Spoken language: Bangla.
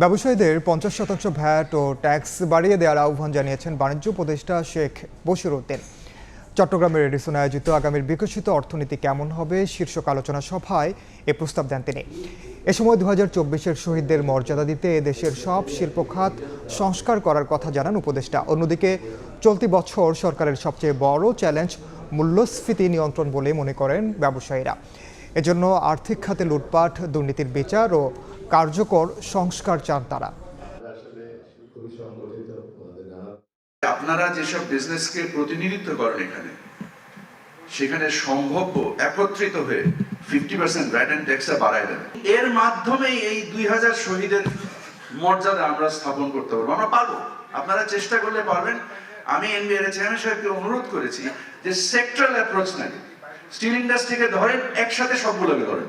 ব্যবসায়ীদের পঞ্চাশ শতাংশ ভ্যাট ও ট্যাক্স বাড়িয়ে দেওয়ার আহ্বান জানিয়েছেন বাণিজ্য উপদেষ্টা শেখ বশির উদ্দিন। চট্টগ্রামের এডিসন আয়োজিত আগামীর বিকশিত অর্থনীতি কেমন হবে শীর্ষক আলোচনা সভায় এ প্রস্তাব দেন তিনি। এ সময় দু হাজার চব্বিশের শহীদদের মর্যাদা দিতে দেশের সব শিল্প খাত সংস্কার করার কথা জানান উপদেষ্টা। অন্যদিকে, চলতি বছর সরকারের সবচেয়ে বড় চ্যালেঞ্জ মূল্যস্ফীতি নিয়ন্ত্রণ বলে মনে করেন ব্যবসায়ীরা। এজন্য আর্থিক খাতে লুটপাট, দুর্নীতির বিচার ও কার্যকর সংস্কার চান তারা। আপনারা যেসব বিজনেসকে প্রতিনিধিত্ব করেন এখানে, সেখানে সম্ভাব্য একত্রিত হয়ে ফিফটি পার্সেন্ট ভ্যাট অ্যান্ড ট্যাক্সটা বাড়ায় দেন এর মাধ্যমেই এই দুই হাজার শহীদের মর্যাদা আমরা স্থাপন করতে পারব। আমরা পারব। আপনারা চেষ্টা করলে পারবেন। আমি এনবিআর চেয়ারম্যান সাহেবকে অনুরোধ করেছি যে সেক্টরাল অ্যাপ্রোচ নেন। স্টিল ইন্ডাস্ট্রিকে ধরেন একসাথে সবগুলোকে ধরেন।